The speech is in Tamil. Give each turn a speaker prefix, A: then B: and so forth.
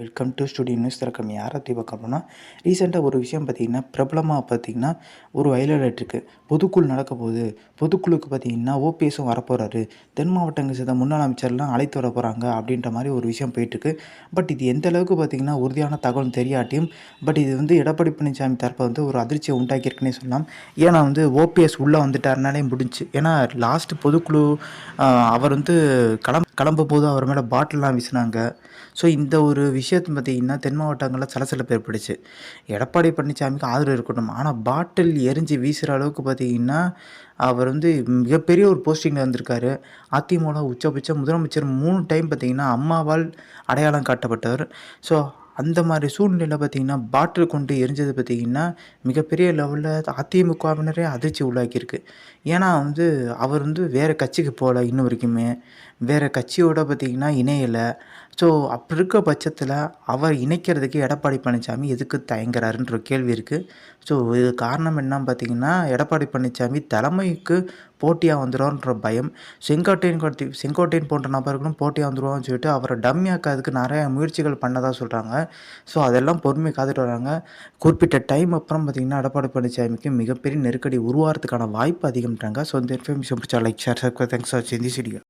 A: வெல்கம் டு ஸ்டுடியோ நியூஸ் திறக்கம் யாரை? பற்றி பார்க்க ரீசெண்டாக ஒரு விஷயம் பார்த்திங்கன்னா பிரபலமாக பார்த்தீங்கன்னா ஒரு வயலட் இருக்குது பொதுக்குழு நடக்க போகுது. பொதுக்குழுக்கு பார்த்தீங்கன்னா ஓபிஎஸும் வரப்போகிறாரு தென் மாவட்டங்கள் சேர்ந்த முன்னாள் அமைச்சர்லாம் அழைத்து வர போகிறாங்க அப்படின்ற மாதிரி ஒரு விஷயம் போயிட்டுருக்கு பட் இது எந்த அளவுக்கு பார்த்திங்கன்னா உறுதியான தகவல் தெரியாட்டியும் பட் இது வந்து எடப்பாடி பழனிசாமி தரப்பை வந்து ஒரு அதிர்ச்சியை உண்டாக்கியிருக்குன்னே சொல்லலாம். ஏன்னா வந்து ஓபிஎஸ் உள்ளே வந்துட்டாருனாலே முடிஞ்சு. ஏன்னா லாஸ்ட் பொதுக்குழு அவர் வந்து கிளம்ப கிளம்பும் போது அவர் மேலே பாட்டில்லாம் வீசினாங்க. ஸோ இந்த ஒரு விஷயம் விஷயத்தை பார்த்திங்கன்னா தென் மாவட்டங்களில் சலசலப்பு ஏற்பட்டுச்சு. எடப்பாடி பழனிசாமிக்கு ஆதரவு இருக்கட்டும். ஆனால் பாட்டில் எரிஞ்சு வீசுகிற அளவுக்கு பார்த்தீங்கன்னா அவர் வந்து மிகப்பெரிய ஒரு போஸ்டிங்கில் வந்திருக்காரு. அதிமுக உச்சபட்ச முதலமைச்சர் மூணு டைம் பார்த்திங்கன்னா அம்மாவால் அடையாளம் காட்டப்பட்டவர். ஸோ அந்த மாதிரி சூழ்நிலையில் பார்த்திங்கன்னா பாட்டில் கொண்டு எரிஞ்சது பார்த்தீங்கன்னா மிகப்பெரிய லெவலில் அதிமுகவினரே அதிர்ச்சி உள்ளாக்கியிருக்கு ஏன்னா வந்து அவர் வந்து வேறு கட்சிக்கு போகல இன்ன வரைக்குமே. வேறு கட்சியோட பார்த்தீங்கன்னா இணையலை. ஸோ அப்படி இருக்க பட்சத்தில் அவர் இணைக்கிறதுக்கு எடப்பாடி பழனிசாமி எதுக்கு தயங்குறாருன்ற கேள்வி இருக்குது ஸோ இது காரணம் என்னன்னு பார்த்தீங்கன்னா எடப்பாடி பழனிசாமி தலைமைக்கு போட்டியாக வந்துடும்ன்ற பயம். செங்கோட்டையன் கொடுத்து செங்கோட்டையன் போன்ற நபர்களும் போட்டியாக வந்துடுவான்னு சொல்லிட்டு அவரை டம்மியாக்கிறதுக்கு நிறைய முயற்சிகள் பண்ணதாக சொல்கிறாங்க ஸோ அதெல்லாம் பொறுமை காத்துட்டு வராங்க. குறிப்பிட்ட டைம் அப்புறம் பார்த்தீங்கன்னா எடப்பாடி பழனிசாமிக்கு மிகப்பெரிய நெருக்கடி உருவாகிறதுக்கான வாய்ப்பு அதிகம்ன்றாங்க. ஸோ இந்த இன்ஃபர்மேஷன் பிடிச்சா லைக் ஷேர் தேங்க்ஸ் ஃபார் இந்த வீடியோ